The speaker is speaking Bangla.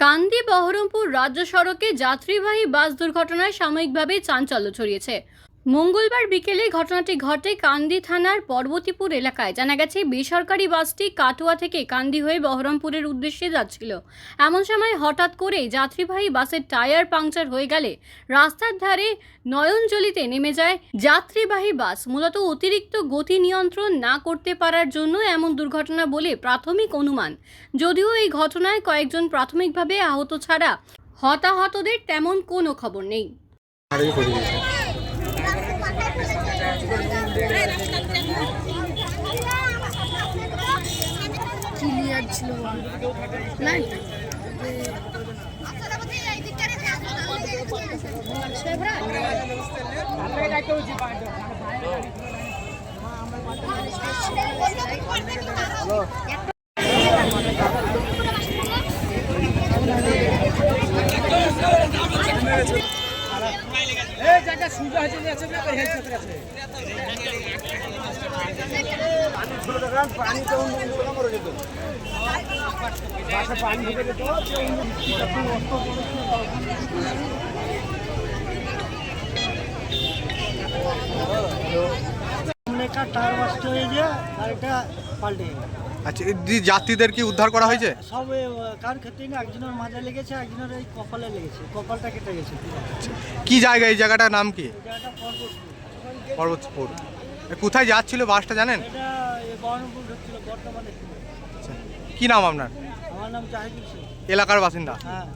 কান্দি বহরমপুর রাজ্য সড়কে যাত্রীবাহী বাস দুর্ঘটনায় সাময়িকভাবে চাঞ্চল্য ছড়িয়েছে। মঙ্গলবার বিকেলে ঘটনাটি ঘটে কান্দি থানার পর্বতীপুর এলাকায়। জানা গেছে, বেসরকারি বাসটি কাটোয়া থেকে কান্দি হয়ে বহরমপুরের উদ্দেশ্যে যাচ্ছিল। এমন সময় হঠাৎ করে যাত্রীবাহী বাসের টায়ার পাংচার হয়ে গেলে রাস্তার ধারে নয়নজলিতে নেমে যায় যাত্রীবাহী বাস। মূলত অতিরিক্ত গতি নিয়ন্ত্রণ না করতে পারার জন্য এমন দুর্ঘটনা বলে প্রাথমিক অনুমান। যদিও এই ঘটনায় কয়েকজন প্রাথমিকভাবে আহত ছাড়া হতাহতদের তেমন কোনো খবর নেই। ক্লিয়ার ছিল লাইট সামনে একটা টায়ার বাস্ট হয়ে গিয়ে গাড়িটা পাল্টে গেল। আচ্ছা যাত্রীদের কি উদ্ধার করা হয়েছে? সব কার ক্ষেত্রে না একজনের মাথায় লেগেছে একজনের এই কপালে লেগেছে কপালটা কেটে গেছে কি জায়গা এই জায়গাটার নাম কি? পর্বতপুর কোথায় যাচ্ছিল বাসটা জানেন? বর্তমানে কি নাম আপনার? আমার নাম জাহিদুল এলাকার বাসিন্দা? হ্যাঁ।